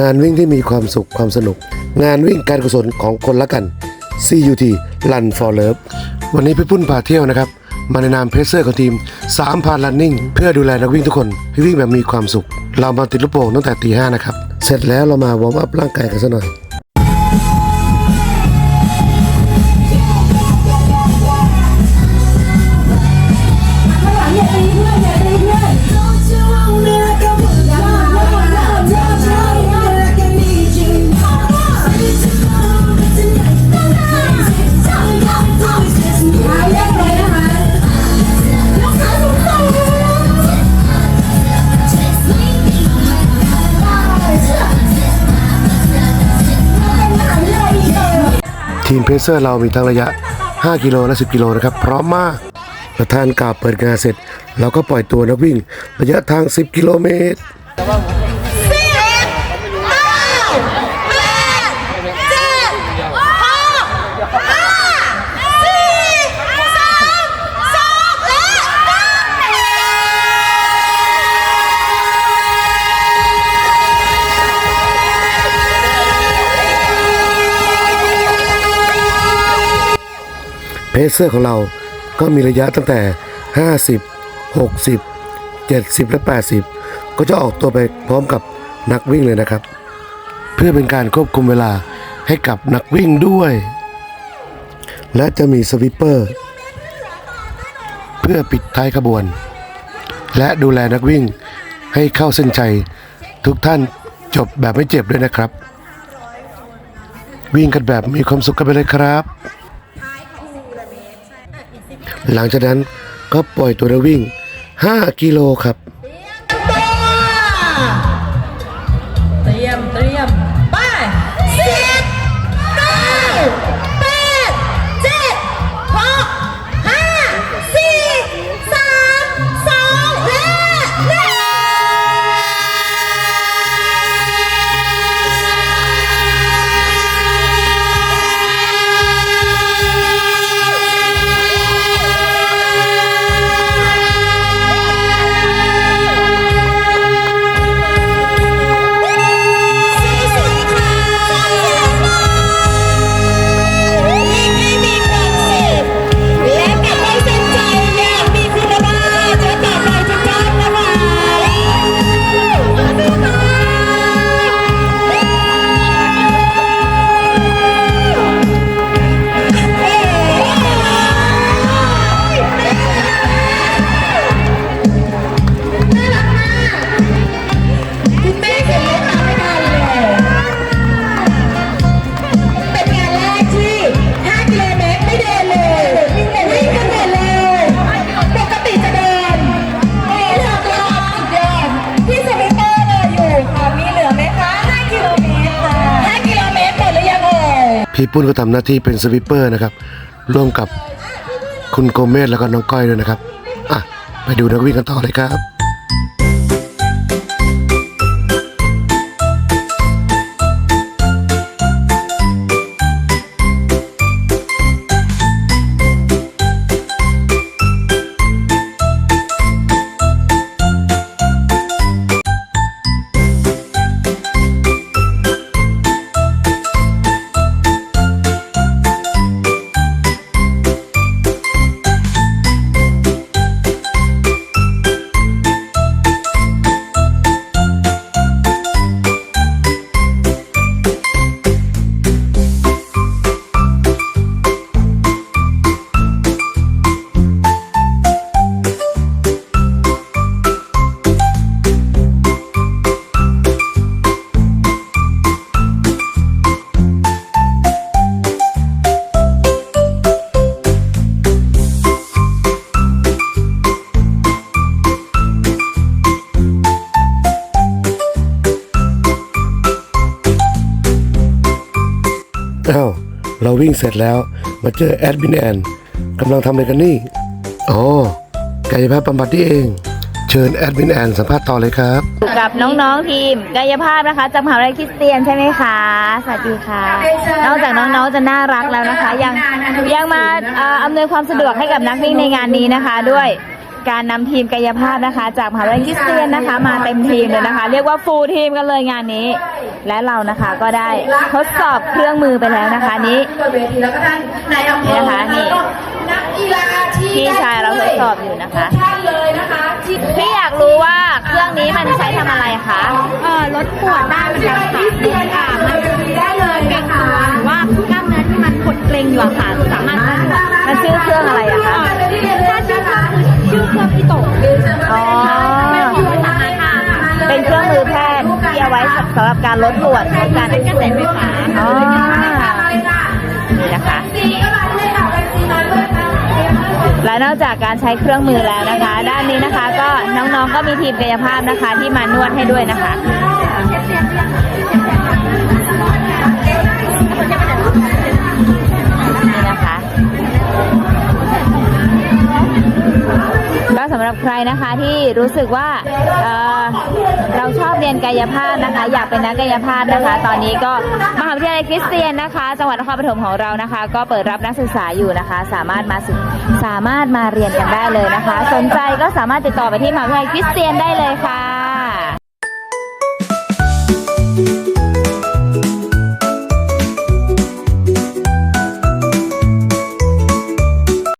งานวิ่งที่มีความสุขความสนุก งานวิ่งการกุศลของคนละกัน CUT Run for Love วันนี้พี่ปุ้นพาเที่ยวนะครับ มาในนามเพรสเซอร์ของทีม3พาลันนิ่งเพื่อดูแลนักวิ่งทุกคนให้วิ่งแบบมีความสุข เรามาติดลูกโป่งตั้งแต่ตีห้านะครับ เสร็จแล้วเรามาวอร์มอัพร่างกายกันสักหน่อย ทีมเพเซอร์เรามีทั้งระยะ 5 กิโลและ 10 กิโลนะครับ พร้อมมากประธานกล่าวเปิดงานเสร็จ เราก็ปล่อยตัวนักวิ่ง ระยะทาง 10 กิโลเมตร เพเซอร์ของเราก็มีระยะตั้งแต่ 50 60 70 และ 80 ก็จะออกตัวไปพร้อมกับนักวิ่งเลยนะครับ เพื่อเป็นการควบคุมเวลาให้กับนักวิ่งด้วย และจะมีสวิปเปอร์ เพื่อปิดท้ายขบวน และดูแลนักวิ่งให้เข้าเส้นชัยทุกท่านจบแบบไม่เจ็บด้วยนะครับ วิ่งกันแบบมีความสุขกันไปเลยครับ หลังจากนั้นก็ปล่อยตัวเราวิ่ง 5 กิโลครับ ที่ปุ้นก็ทำหน้าที่เป็นสวิปเปอร์นะครับร่วมกับคุณโกเมสแล้วก็น้องก้อยด้วยนะครับอะไปดูนักวิ่งกันต่อเลยครับ อ้าวเราวิ่งเสร็จแล้วมาเจอแอดมินแอนกำลังทำอะไรกันนี่ อ๋อกายภาพบำบัดนี่เอง เชิญแอดมินแอนสัมภาษณ์ต่อเลยครับ อยู่กับน้องๆทีมกายภาพนะคะจากมหาวิทยาลัยคริสเตียนใช่ไหมคะสวัสดีค่ะ นอกจากน้องๆจะน่ารักแล้วนะคะ ยังยังมาเอ่ออำนวยความสะดวกให้กับนักวิ่งในงานนี้นะคะ ด้วย การนำทีมกายภาพนะคะ จากมหาวิทยาลัยคริสเตียนนะคะ มาเต็มทีมเลยนะคะ เรียกว่าฟูลทีมกันเลยงานนี้ และเรานะคะก็ได้ทดสอบเครื่องมือไปแล้วนะคะนี้บนเวทีแล้วก็ท่านนายอำเภอนี่นะคะนี่แล้วก็นักกีฬาที่พี่ชายเราทดสอบอยู่นะคะทุกท่านเลยนะคะที่พี่อยากรู้ว่าเครื่องนี้มันใช้ทำอะไรคะเอ่อลดปวดได้เหมือนกันค่ะเรียนอะมันได้เลยนะคะหรือว่ากล้ามเนื้อที่มันกดเกร็งอยู่อะค่ะสามารถลดปวดมันชื่อเครื่องอะไรอะคะ เครื่องพี่โตะอ๋อสามารถค่ะเป็นเครื่องมือแพทย์ที่เอาไว้สำหรับการลดปวดลดการเป็นกระแสไฟฟ้าอ๋อนี่นะคะ และนอกจากการใช้เครื่องมือแล้วนะคะ ด้านนี้นะคะก็น้องๆก็มีทีมกายภาพนะคะ ที่มานวดให้ด้วยนะคะ รับใครนะคะที่รู้สึกว่าเเราชอบเรียนกายภาพนะคะ อยากเป็นนักกายภาพนะคะ ตอนนี้ก็มหาวิทยาลัยคริสเตียนนะคะ จังหวัดนครปฐมของเรานะคะ ก็เปิดรับนักศึกษาอยู่นะคะ สามารถมาสามารถมาเรียนกันได้เลยนะคะ สนใจก็สามารถติดต่อไปที่มหาวิทยาลัยคริสเตียนได้เลยค่ะ